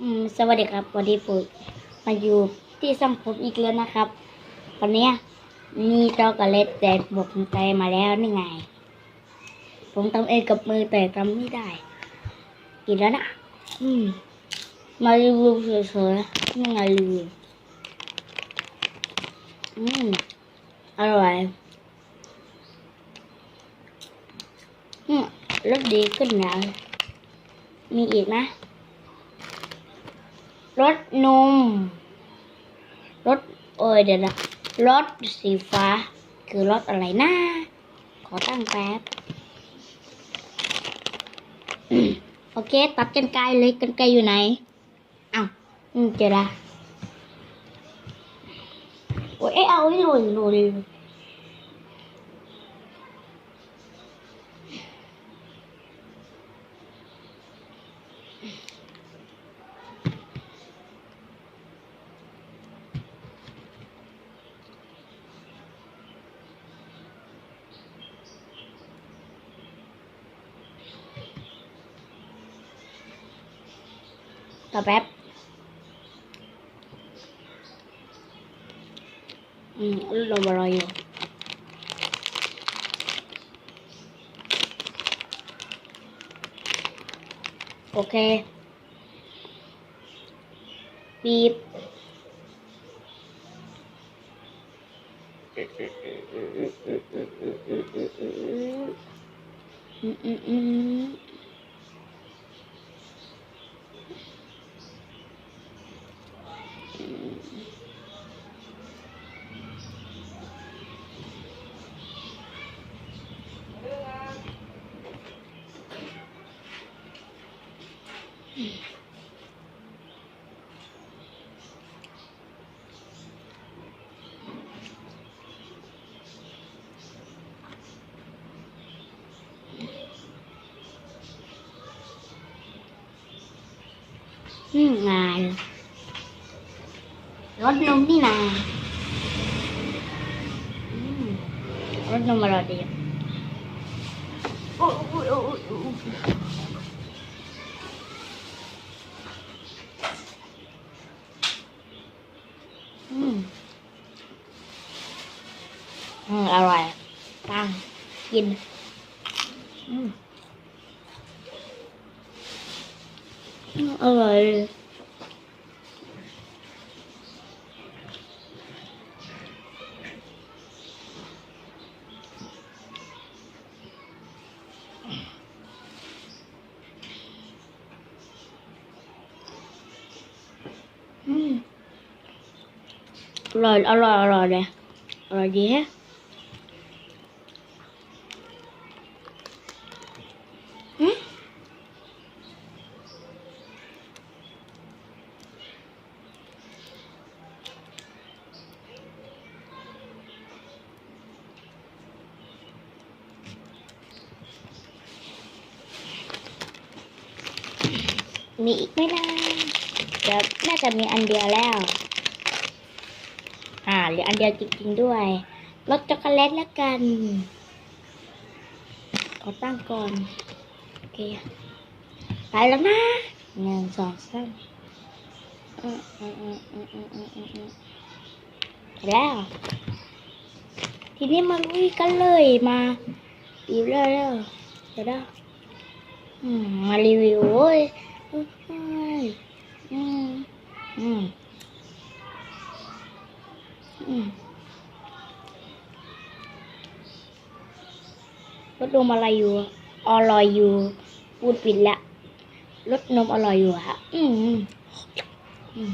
อืมสวัสดีครับ วันนี้ผมมาอยู่ที่สังผมอีกแล้วนะครับ วันนี้มีช็อกโกแลตแต่ผมใจมาแล้วนี่ไง ผมทำเองกับมือแต่ทำไม่ได้ กินแล้วนะ อืม มารีวิวเฉยๆนี่ไงรีวิวอืม อร่อยอืมรสดีขึ้นแล้วมีอีกนะ รสนมรสโอ้ยเดี๋ยวนะรสสีฟ้า คือรสอะไรนะขอตั้งแป๊บโอเค ตัดกันไกลเลยกันไกลอยู่ไหนอ้าวอืมเจอละโอ้ยเอ้ยเอาให้หล่นหล่น ต่อแป๊บ อืมเรามารออยู่โอเคปีบอืมอืมอืม อืมงานรสนมนี่นาอืมรสนมอร่อยดีโอ้ยโอ้ยโอ้ยโอ้ยอืมอืมอร่อยตั้งกิน อืม Ờ rồi. Ừ. Rồi ờ, rồi rồi rồi nè. Rồi gì hết? มีอีกไม่นานเดี๋ยวน่าจะมีอันเดียวแล้ว อ่าเหลืออันเดียวจริงๆด้วยรสช็อกโกแลตแล้วกันขอตั้งก่อน โอเค ไปแล้วนะหนึ่งสองสามแล้ว ทีนี้มาลุยกันเลยมาอีกแล้เดี๋ยวเดี๋ยวมารีวิวโอ้ย อืมอืมอืมอืมรถนมอะไรอยู่ออร่อยอยู่ พูดปิดละรถนมอร่อยอยู่ฮะ อืมอืม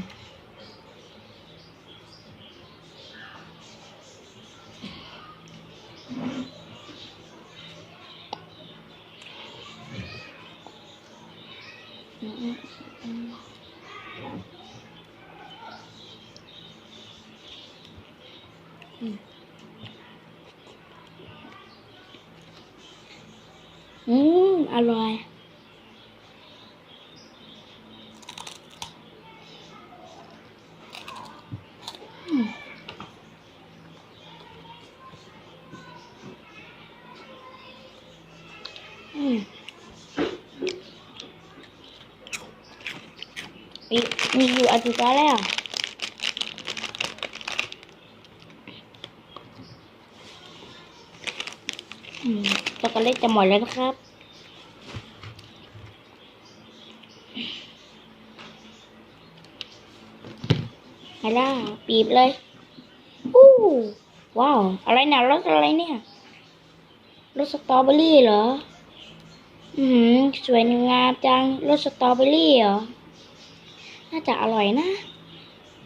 อืมอร่อยอืม อืมมีมีอยู่อาทิตย์ละแล้วอืมช็อกโกแลตจะหมดแล้วนะครับ มาล่าปีบเลย อู้ว้าว อะไรนี่ยรสอะไรเนี่ย รสสตรอเบอรี่เหรอ อืมสวยงามจัง รสสตรอเบอรี่เหรอ น่าจะอร่อยนะ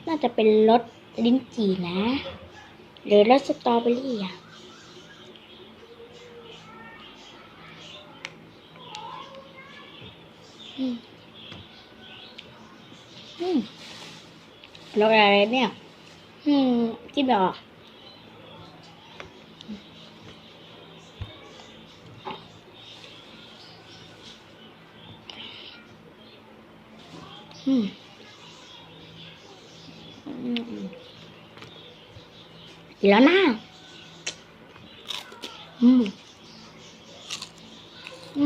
น่าจะเป็นรสลิ้นจี่นะ หรือรสสตรอเบอรี่อะอืมอืมรสอะไรเนี่ย อืมกินไม่ออกอืมอืมอืม กินแล้วนะอืมอื